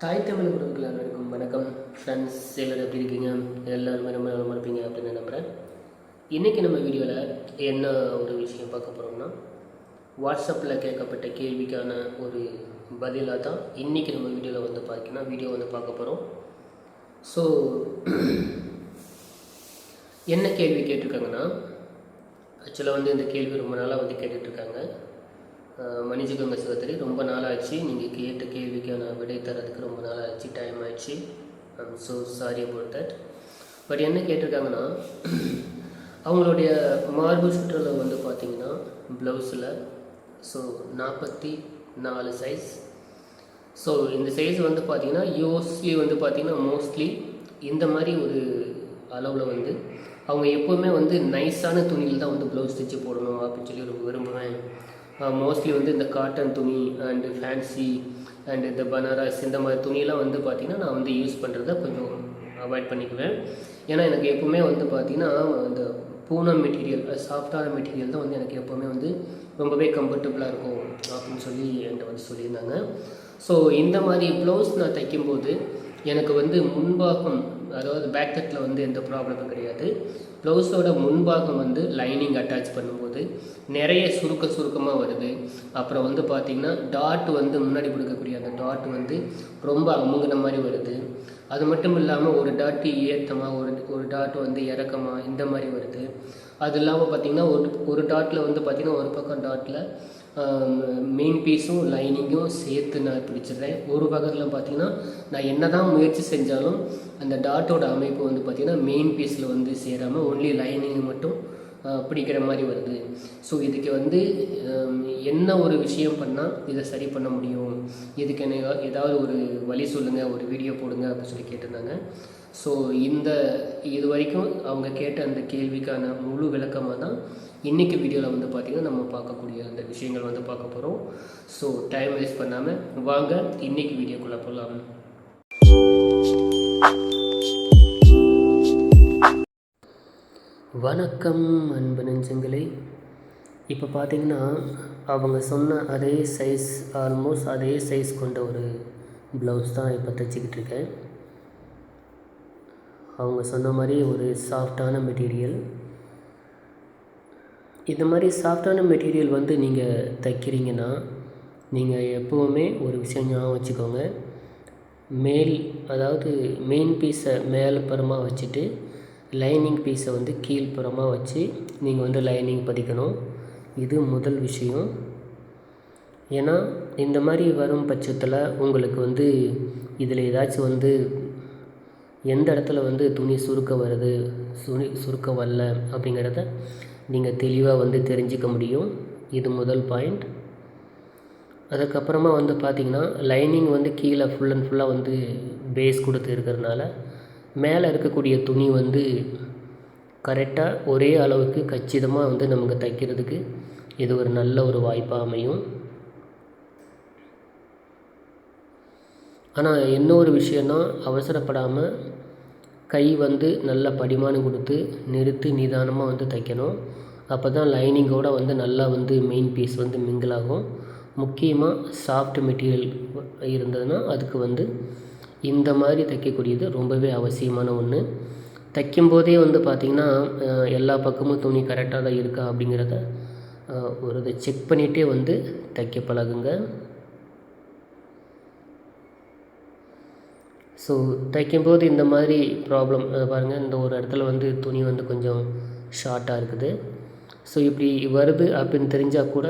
தாய் தமிழ் உறவுகள் அனைவருக்கும் வணக்கம். ஃப்ரெண்ட்ஸ் எல்லோரும் எப்படி இருக்கீங்க? எல்லாருமே ரொம்ப நல்லா இருப்பீங்க அப்படின்னு நம்புகிறேன் இன்றைக்கி நம்ம வீடியோவில் என்ன ஒரு விஷயம் பார்க்க போகிறோம்னா வாட்ஸ்அப்பில் கேட்கப்பட்ட கேள்விக்கான ஒரு பதிலாக தான் இன்றைக்கி நம்ம வீடியோவில் வந்து பார்த்தீங்கன்னா வீடியோ வந்து பார்க்க போகிறோம் ஸோ என்ன கேள்வி கேட்டிருக்காங்கன்னா ஆக்சுவலாக வந்து இந்த கேள்வி ரொம்ப நாளாக வந்து கேட்டுட்ருக்காங்க மன்னிச்சுக்கோங்க சிவத்திரி ரொம்ப நாள் ஆச்சு நீங்கள் கேட்ட கேள்விக்கான விடை தரதுக்கு ரொம்ப நாள் ஆச்சு. டைம் ஆயிடுச்சு I'm so sorry about that but என்ன கேட்டிருக்காங்கன்னா அவங்களுடைய மார்பு சுற்றுலா வந்து பார்த்தீங்கன்னா ப்ளவுஸில் ஸோ நாற்பத்தி நாலு சைஸ் ஸோ இந்த சைஸ் வந்து பார்த்தீங்கன்னா யோஸ்லி வந்து பார்த்தீங்கன்னா மோஸ்ட்லி இந்த மாதிரி ஒரு அளவில் வந்து அவங்க எப்போவுமே வந்து நைஸான துணியில் தான் வந்து ப்ளவுஸ் தைச்சு போடணும் அப்படின்னு சொல்லி ரொம்ப விரும்புவேன். மோஸ்ட்லி வந்து இந்த காட்டன் துணி அண்டு ஃபேன்சி அண்ட் இந்த பனாரஸ் இந்த மாதிரி துணியெல்லாம் வந்து பார்த்திங்கன்னா நான் வந்து யூஸ் பண்ணுறத கொஞ்சம் அவாய்ட் பண்ணிக்குவேன். ஏன்னா எனக்கு எப்போவுமே வந்து பார்த்திங்கன்னா இந்த பூனம் மெட்டீரியல் சாஃப்டான மெட்டீரியல் தான் வந்து எனக்கு எப்போவுமே வந்து ரொம்பவே கம்ஃபர்டபுளாக இருக்கும் அப்படின்னு சொல்லி என்கிட்ட வந்து சொல்லியிருந்தாங்க. ஸோ இந்த மாதிரி ப்ளவுஸ் நான் தைக்கும்போது எனக்கு வந்து முன்பாகம் அதாவது பேக் தட்டில் வந்து எந்த ப்ராப்ளமும் கிடையாது. ப்ளவுஸோட முன்பாகம் வந்து லைனிங் அட்டாச் பண்ணும்போது நிறைய சுருக்க சுருக்கமாக வருது. அப்புறம் வந்து பார்த்திங்கன்னா டாட் வந்து முன்னாடி கொடுக்கக்கூடிய அந்த டாட் வந்து ரொம்ப அமுங்கின மாதிரி வருது. அது மட்டும் இல்லாமல் ஒரு டாட்டு ஏற்றமாக ஒரு ஒரு டாட் வந்து இறக்கமாக இந்த மாதிரி வருது. அது இல்லாமல் பார்த்திங்கன்னா ஒரு ஒரு டாட்டில் வந்து பார்த்திங்கன்னா ஒரு பக்கம் டாட்டில் மெயின் பீஸும் லைனிங்கும் சேர்த்து நான் பிடிச்சிடுறேன். ஒரு பக்கத்தில் பார்த்தீங்கன்னா நான் என்ன தான் முயற்சி செஞ்சாலும் அந்த டாட்டோட அமைப்பு வந்து பார்த்திங்கன்னா மெயின் பீஸில் வந்து சேராமல் ஒன்லி லைனிங் மட்டும் பிடிக்கிற மாதிரி வருது. ஸோ இதுக்கு வந்து என்ன ஒரு விஷயம் பண்ணால் இதை சரி பண்ண முடியும்? இதுக்கு என்ன ஏதாவது ஒரு வழி சொல்லுங்கள் ஒரு வீடியோ போடுங்க அப்படின்னு சொல்லி கேட்டிருந்தாங்க. ஸோ இந்த இது வரைக்கும் அவங்க கேட்ட அந்த கேள்விக்கான முழு விளக்கமாக தான் இன்றைக்கி வீடியோவில் வந்து பார்த்திங்கன்னா நம்ம பார்க்கக்கூடிய அந்த விஷயங்கள் வந்து பார்க்க போகிறோம் ஸோ டைம் வேஸ்ட் பண்ணாமல் வாங்க இன்றைக்கி வீடியோக்குள்ளே போகலாம் வணக்கம் அன்பு நெஞ்சங்களே. இப்போ பார்த்தீங்கன்னா அவங்க சொன்ன அதே சைஸ் ஆல்மோஸ்ட் அதே சைஸ் கொண்ட ஒரு ப்ளவுஸ் தான் இப்போ தைச்சிக்கிட்டு இருக்கேன். அவங்க சொன்ன மாதிரி ஒரு சாஃப்டான மெட்டீரியல் இந்த மாதிரி சாஃப்டான மெட்டீரியல் வந்து நீங்கள் தைக்கிறீங்கன்னா நீங்கள் எப்போவுமே ஒரு விஷயம் ஞாபகம் வச்சுக்கோங்க. மேல் அதாவது மெயின் பீஸை மேலப்புறமாக வச்சுட்டு லைனிங் பீஸை வந்து கீழ்ப்புறமாக வச்சு நீங்கள் வந்து லைனிங் பதிக்கணும். இது முதல் விஷயம். ஏன்னா இந்த மாதிரி வரும் பட்சத்தில் உங்களுக்கு வந்து இதில் ஏதாச்சும் வந்து எந்த இடத்துல வந்து துணி சுருக்க வருது சுணி சுருக்க வரல அப்படிங்கிறத நீங்கள் தெளிவாக வந்து தெரிஞ்சிக்க முடியும். இது முதல் பாயிண்ட் அதுக்கப்புறமா வந்து பார்த்திங்கன்னா லைனிங் வந்து கீழே ஃபுல் அண்ட் ஃபுல்லாக வந்து பேஸ் கொடுத்து இருக்கிறதுனால மேலே இருக்கக்கூடிய துணி வந்து கரெக்டாக ஒரே அளவுக்கு கச்சிதமாக வந்து நமக்கு தைக்கிறதுக்கு இது ஒரு நல்ல ஒரு வாய்ப்பாக அமையும். ஆனால் என்ன ஒரு விஷயம்னா அவசரப்படாமல் கை வந்து நல்ல படிமானம் கொடுத்து நிறுத்தி நிதானமாக வந்து தைக்கணும். அப்போ தான் லைனிங்கோடு வந்து நல்லா வந்து மெயின் பீஸ் வந்து மிங்கிள் ஆகும். முக்கியமாக சாஃப்ட் மெட்டீரியல் இருந்ததுன்னா அதுக்கு வந்து இந்த மாதிரி தைக்கக்கூடியது ரொம்பவே அவசியமான ஒன்று தைக்கும்போதே வந்து பார்த்திங்கன்னா எல்லா பக்கமும் துணி கரெக்டாக தான் இருக்கா அப்படிங்கிறத ஒரு இதை செக் பண்ணிகிட்டே வந்து தைக்க பழகுங்க. ஸோ தைக்கும்போது இந்த மாதிரி ப்ராப்ளம் பாருங்கள் இந்த ஒரு இடத்துல வந்து துணி வந்து கொஞ்சம் ஷார்ட்டாக இருக்குது. ஸோ இப்படி வருது அப்படின்னு தெரிஞ்சால் கூட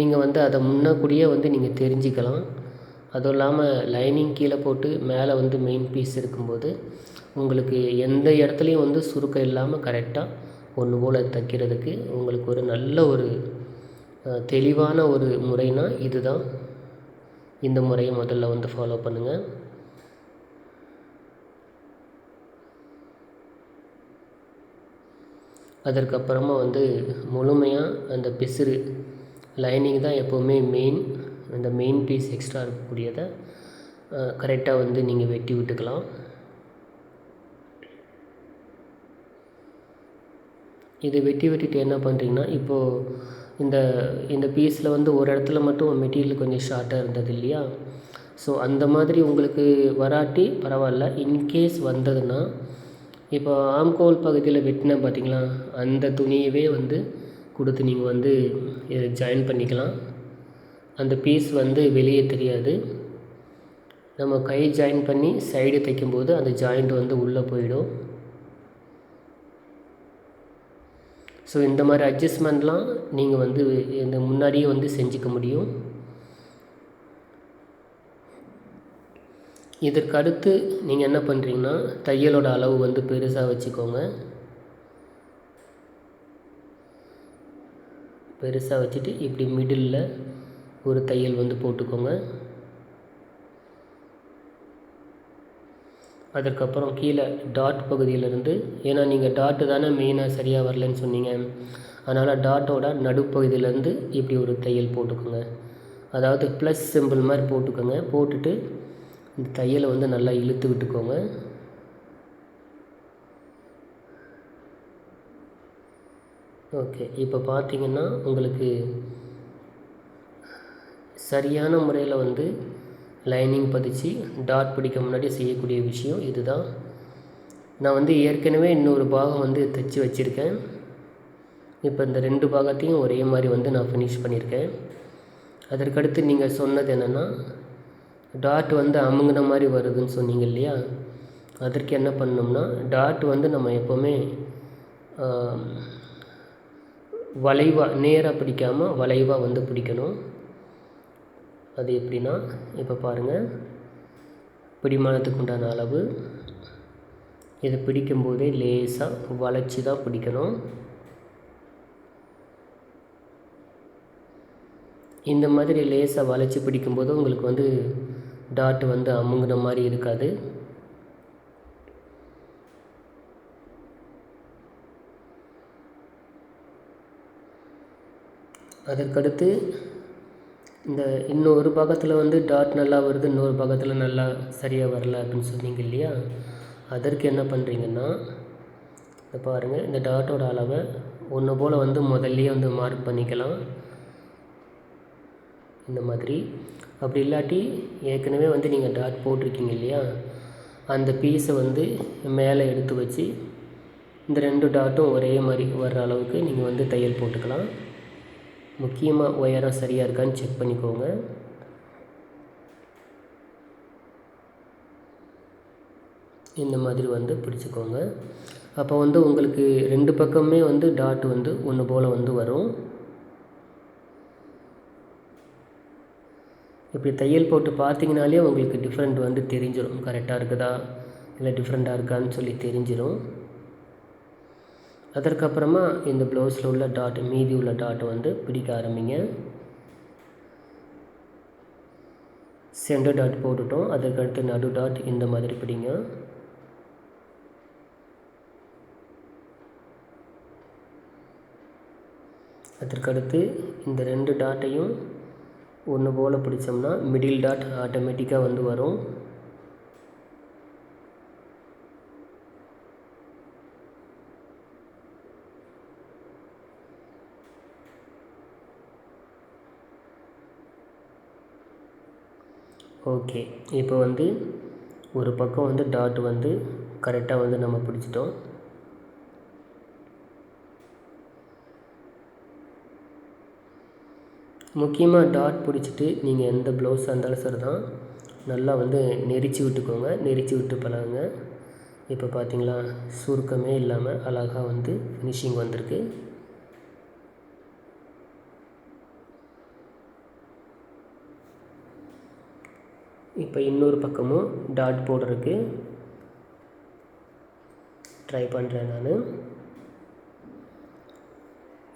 நீங்கள் வந்து அதை முன்னக்கூடியே வந்து நீங்கள் தெரிஞ்சுக்கலாம். அதுவும் இல்லாமல் லைனிங் கீழே போட்டு மேலே வந்து மெயின் பீஸ் இருக்கும்போது உங்களுக்கு எந்த இடத்துலையும் வந்து சுருக்கம் இல்லாமல் கரெக்டாக ஒன்று போல் தைக்கிறதுக்கு உங்களுக்கு ஒரு நல்ல ஒரு தெளிவான ஒரு முறைனா இதுதான். இந்த முறையை முதல்ல வந்து ஃபாலோ பண்ணுங்கள் அதற்கப்புறமா வந்து முழுமையாக அந்த பிசிறு லைனிங் தான் எப்போவுமே மெயின் அந்த மெயின் பீஸ் எக்ஸ்ட்ரா இருக்கக்கூடியதை கரெக்டாக வந்து நீங்கள் வெட்டி விட்டுக்கலாம். இதை வெட்டி வெட்டிட்டு என்ன பண்ணுறீங்கன்னா இப்போது இந்த இந்த பீஸில் வந்து ஒரு இடத்துல மட்டும் மெட்டீரியல் கொஞ்சம் ஷார்ட்டாக இருந்தது இல்லையா? ஸோ அந்த மாதிரி உங்களுக்கு வராட்டி பரவாயில்ல. இன்கேஸ் வந்ததுன்னா இப்போ ஆம்கோல் பகுதியில் வெட்டினா பார்த்தீங்களா அந்த துணியவே வந்து கொடுத்து நீங்கள் வந்து இதை ஜாயின் பண்ணிக்கலாம். அந்த பீஸ் வந்து வெளியே தெரியாது. நம்ம கை ஜாயின் பண்ணி சைடு தைக்கும்போது அந்த ஜாயிண்ட் வந்து உள்ளே போயிடும். ஸோ இந்த மாதிரி அட்ஜஸ்ட்மெண்ட்லாம் நீங்கள் வந்து இந்த முன்னாடியே வந்து செஞ்சுக்க முடியும். இதற்கடுத்து நீங்கள் என்ன பண்ணுறீங்கன்னா தையலோட அளவு வந்து பெருசாக வச்சுக்கோங்க. பெருசாக வச்சுட்டு இப்படி மிடில் ஒரு தையல் வந்து போட்டுக்கோங்க. அதற்கப்புறம் கீழே டாட் பகுதியிலேருந்து ஏன்னா நீங்கள் டாட்டு தானே மெயினாக சரியாக வரலன்னு சொன்னீங்க. அதனால் டாட்டோட நடுப்பகுதியிலேருந்து இப்படி ஒரு தையல் போட்டுக்கோங்க. அதாவது ப்ளஸ் சிம்பிள் மாதிரி போட்டுக்கோங்க. போட்டுட்டு இந்த தையலை வந்து நல்லா இழுத்து விட்டுக்கோங்க. ஓகே இப்போ பார்த்தீங்கன்னா உங்களுக்கு சரியான முறையில் வந்து லைனிங் பதிச்சு டாட் பிடிக்க முன்னாடி செய்யக்கூடிய விஷயம் இதுதான். நான் வந்து ஏற்கனவே இன்னொரு பாகம் வந்து தைச்சி வச்சுருக்கேன். இப்போ இந்த ரெண்டு பாகத்தையும் ஒரே மாதிரி வந்து நான் ஃபினிஷ் பண்ணியிருக்கேன் அதற்கடுத்து நீங்கள் சொன்னது என்னென்னா டாட் வந்து அமுங்கின மாதிரி வருதுன்னு சொன்னீங்க இல்லையா? அதற்கு என்ன பண்ணோம்னா டாட் வந்து நம்ம எப்போவுமே வளைவாக நேராக பிடிக்காமல் வளைவாக வந்து பிடிக்கணும். அது எப்படின்னா இப்போ பாருங்கள் பிடிமானத்துக்கு உண்டான அளவு. இதை பிடிக்கும்போதே லேசாக வளைச்சி தான் பிடிக்கணும். இந்த மாதிரி லேசாக வளைச்சி பிடிக்கும்போது உங்களுக்கு வந்து டாட் வந்து அமுங்கின மாதிரி இருக்காது. அதற்கடுத்து இந்த இன்னொரு பக்கத்தில் வந்து டாட் நல்லா வருது இன்னொரு பக்கத்தில் நல்லா சரியாக வரல அப்படின்னு சொன்னீங்க இல்லையா? அதற்கு என்ன பண்ணுறீங்கன்னா இந்த பாருங்கள் இந்த டாட்டோட அளவை ஒன்று போல் வந்து முதல்லையே வந்து மார்க் பண்ணிக்கலாம். இந்த மாதிரி. அப்படி இல்லாட்டி ஏற்கனவே வந்து நீங்கள் டாட் போட்டிருக்கீங்க இல்லையா? அந்த பீஸை வந்து மேலே எடுத்து வச்சு இந்த ரெண்டு டாட்டும் ஒரே மாதிரி வர்ற அளவுக்கு நீங்கள் வந்து தையல் போட்டுக்கலாம். முக்கியமாக ஒயராக சரியாக இருக்கான்னு செக் பண்ணிக்கோங்க. இந்த மாதிரி வந்து பிடிச்சிக்கோங்க. அப்போ வந்து உங்களுக்கு ரெண்டு பக்கமே வந்து டாட் வந்து ஒன்று போல் வந்து வரும். இப்படி தையல் போட்டு பார்த்தீங்கனாலே உங்களுக்கு டிஃப்ரெண்ட் வந்து தெரிஞ்சிடும் கரெக்டாக இருக்குதா? இல்லை டிஃப்ரெண்ட்டாக இருக்கான்னு சொல்லி தெரிஞ்சிடும் அதற்கப்புறமா இந்த ப்ளவுஸில் உள்ள டாட் மீதி உள்ள டாட்டை வந்து பிடிக்க ஆரம்பிங்க. சென்டர் டாட் போட்டுட்டோம். அதற்கடுத்து நடு டாட் இந்த மாதிரி பிடிங்க. அதற்கடுத்து இந்த ரெண்டு டாட்டையும் ஒன்று போல் பிடிச்சோம்னா மிடில் டாட் ஆட்டோமேட்டிக்காக வந்து வரும். ஓகே. இப்போ வந்து ஒரு பக்கம் வந்து டாட் வந்து கரெக்டாக வந்து நம்ம பிடிச்சிட்டோம். முக்கியமாக டாட் பிடிச்சிட்டு நீங்கள் எந்த ப்ளவுஸாக இருந்தாலும் சரி தான் நல்லா வந்து நெரிச்சு விட்டுக்கோங்க. நெரிச்சு விட்டு பழகுங்க. இப்போ பார்த்தீங்களா? சுருக்கமே இல்லாமல் அழகாக வந்து ஃபினிஷிங் வந்திருக்கு. இப்போ இன்னொரு பக்கமும் டாட் போடுறதுக்கு ட்ரை பண்ணுறேன் நான்.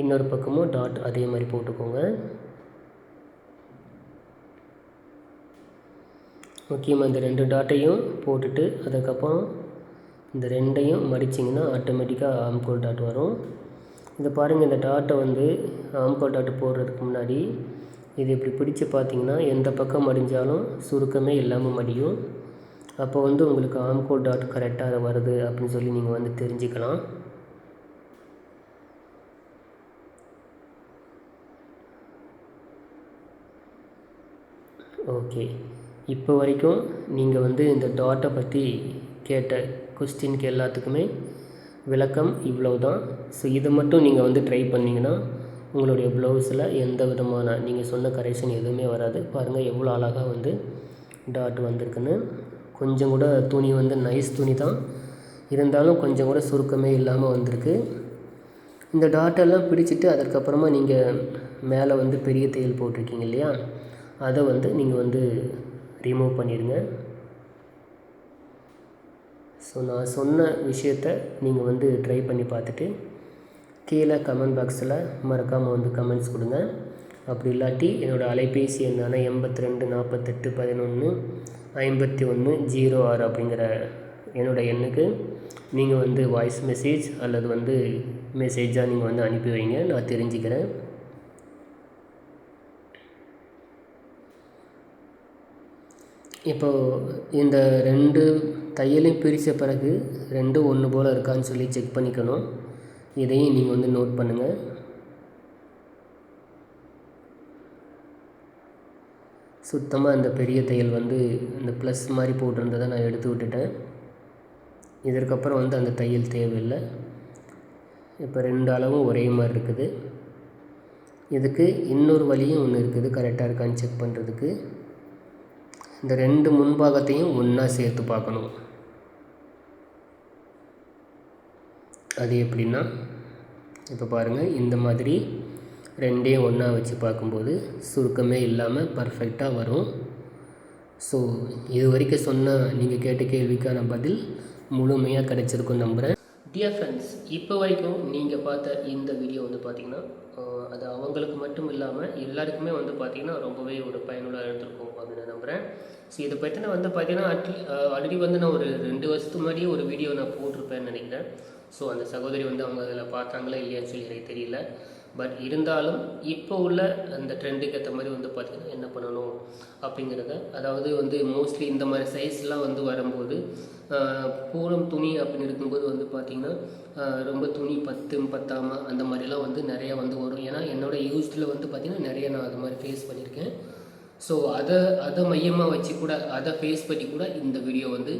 இன்னொரு பக்கமும் டாட் அதே மாதிரி போட்டுக்கோங்க. முக்கியமாக இந்த ரெண்டு டாட்டையும் போட்டுட்டு அதுக்கப்புறம் இந்த ரெண்டையும் மடிச்சிங்கன்னா ஆட்டோமேட்டிக்காக ஆம்கோல் டாட் வரும். இந்த பாருங்கள் இந்த டாட்டை வந்து ஆம்கோல் டாட் போடுறதுக்கு முன்னாடி இது இப்படி பிடிச்சு பார்த்தீங்கன்னா எந்த பக்கம் மடிஞ்சாலும் சுருக்கமே இல்லாமல் மடியும். அப்போ வந்து உங்களுக்கு ஆம்கோல் டாட் கரெக்டாக வருது அப்படின்னு சொல்லி நீங்கள் வந்து தெரிஞ்சுக்கலாம். ஓகே. இப்போ வரைக்கும் நீங்கள் வந்து இந்த டாட்டை பற்றி கேட்ட கொஸ்டினுக்கு எல்லாத்துக்குமே விளக்கம் இவ்வளோ தான் ஸோ இதை மட்டும் நீங்கள் வந்து ட்ரை பண்ணிங்கன்னா உங்களுடைய ப்ளவுஸில் எந்த விதமான நீங்கள் சொன்ன கரெக்ஷன் எதுவுமே வராது. பாருங்கள் எவ்வளோ அழகாக வந்து டாட் வந்திருக்குன்னு. கொஞ்சம் கூட துணி வந்து நைஸ் துணி தான். இருந்தாலும் கொஞ்சம் கூட சுருக்கமே இல்லாமல் வந்திருக்கு. இந்த டாட்டெல்லாம் பிடிச்சிட்டு அதற்கப்புறமா நீங்கள் மேலே வந்து பெரிய தையல் போட்டிருக்கீங்க இல்லையா? அதை வந்து நீங்கள் வந்து ரிமூவ் பண்ணிடுங்க. ஸோ நான் சொன்ன விஷயத்த நீங்கள் வந்து ட்ரை பண்ணி பார்த்துட்டு கீழே கமெண்ட் பாக்ஸில் மறக்காமல் வந்து கமெண்ட்ஸ் கொடுங்க. அப்படி இல்லாட்டி என்னோடய அலைபேசி எண்ணான எண்பத்தி ரெண்டு நாற்பத்தெட்டு பதினொன்று ஐம்பத்தி ஒன்று ஜீரோ ஆறு அப்படிங்கிற என்னோடய எண்ணுக்கு நீங்கள் வந்து வாய்ஸ் மெசேஜ் அல்லது வந்து மெசேஜாக நீங்கள் வந்து அனுப்பி வைங்க. நான் தெரிஞ்சுக்கிறேன். இப்போது இந்த ரெண்டு தையலையும் பிரித்த பிறகு ரெண்டும் ஒன்று போல் இருக்கான்னு சொல்லி செக் பண்ணிக்கணும். இதையும் நீங்கள் வந்து நோட் பண்ணுங்கள் சுத்தமாக இந்த பெரிய தையல் வந்து இந்த ப்ளஸ் மாதிரி போட்டிருந்ததை நான் எடுத்து விட்டுட்டேன். இதற்கப்புறம் வந்து அந்த தையல் தேவையில்லை. இப்போ ரெண்டு அளவும் ஒரே மாதிரி இருக்குது. இதுக்கு இன்னொரு வழியும் ஒன்று இருக்குது. கரெக்டாக இருக்கான்னு செக் பண்ணுறதுக்கு இந்த ரெண்டு முன்பாகத்தையும் ஒன்றா சேர்த்து பார்க்கணும். அது எப்படின்னா இப்போ பாருங்கள் இந்த மாதிரி ரெண்டையும் ஒன்றா வச்சு பார்க்கும்போது சுருக்கமே இல்லாமல் பர்ஃபெக்டாக வரும். ஸோ இது வரைக்கும் சொன்ன நீங்கள் கேட்ட கேள்விக்கான பதில் முழுமையாக கிடைச்சிருக்கும் நம்புகிறேன் டியர் ஃப்ரெண்ட்ஸ் இப்போ வரைக்கும் நீங்கள் பார்த்த இந்த வீடியோ வந்து பார்த்திங்கன்னா அது அவங்களுக்கு மட்டும் இல்லாமல் எல்லாருக்குமே வந்து பார்த்திங்கன்னா ரொம்பவே ஒரு பயனுள்ள இருந்திருக்கும் அப்படின்னு நம்புகிறேன் ஸோ இதை பற்றின வந்து பார்த்திங்கன்னா அட்லி ஆல்ரெடி வந்து நான் ஒரு ரெண்டு வருஷத்துக்கு முன்னாடியே ஒரு வீடியோ நான் போட்டிருப்பேன்னு நினைக்கிறேன். ஸோ அந்த சகோதரி வந்து அவங்க அதில் பார்த்தாங்களா இல்லையான்னு சொல்லி எனக்கு தெரியல. பட் இருந்தாலும் இப்போ உள்ள அந்த ட்ரெண்டுக்கு ஏற்ற மாதிரி வந்து பார்த்திங்கன்னா என்ன பண்ணணும் அப்படிங்கிறத அதாவது வந்து மோஸ்ட்லி இந்த மாதிரி சைஸ்லாம் வந்து வரும்போது பூரம் துணி அப்படின்னு இருக்கும்போது வந்து பார்த்திங்கன்னா ரொம்ப துணி பத்து பத்தாமல் அந்த மாதிரிலாம் வந்து நிறையா வந்து வரும். ஏன்னா என்னோட யூஸ்டில் வந்து பார்த்திங்கன்னா நிறைய நான் அது மாதிரி ஃபேஸ் பண்ணியிருக்கேன். ஸோ அதை அதை மையமாக வச்சு கூட அதை ஃபேஸ் பண்ணி கூட இந்த வீடியோ வந்து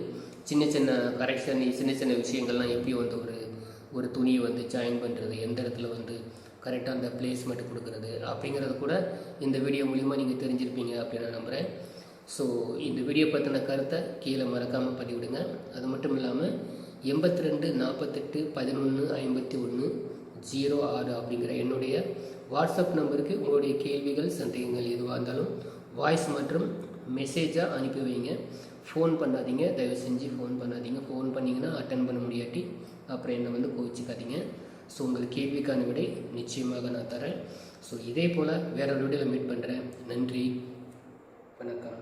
சின்ன சின்ன கரெக்ஷன் சின்ன சின்ன விஷயங்கள்லாம் எப்படி வந்து ஒரு ஒரு துணியை வந்து ஜாயின் பண்ணுறது எந்த இடத்துல வந்து கரெக்டாக அந்த பிளேஸ்மெண்ட் கொடுக்குறது அப்படிங்கிறது கூட இந்த வீடியோ மூலிமா நீங்கள் தெரிஞ்சிருப்பீங்க அப்படின்னு நான் நம்புகிறேன் ஸோ இந்த வீடியோ பற்றின கருத்தை கீழே மறக்காமல் பதிவிடுங்க. அது மட்டும் இல்லாமல் எண்பத்தி ரெண்டு நாற்பத்தெட்டு பதினொன்று ஐம்பத்தி ஒன்று ஜீரோ ஆறு அப்படிங்கிற என்னுடைய வாட்ஸ்அப் நம்பருக்கு உங்களுடைய கேள்விகள் சந்தேகங்கள் எதுவாக இருந்தாலும் வாய்ஸ் மற்றும் மெசேஜாக அனுப்பி வைங்க ஃபோன் பண்ணாதீங்க. தயவு செஞ்சு ஃபோன் பண்ணாதீங்க. ஃபோன் பண்ணிங்கன்னா அட்டன் பண்ண முடியாட்டி அப்புறம் என்னை வந்து கோவிச்சுக்காதீங்க. ஸோ உங்கள் கேள்விக்கான விடை நிச்சயமாக நான் தரேன். ஸோ இதே போல் வேற ஒரு வீடியோவில் மீட் பண்ணுறேன் நன்றி. வணக்கம்.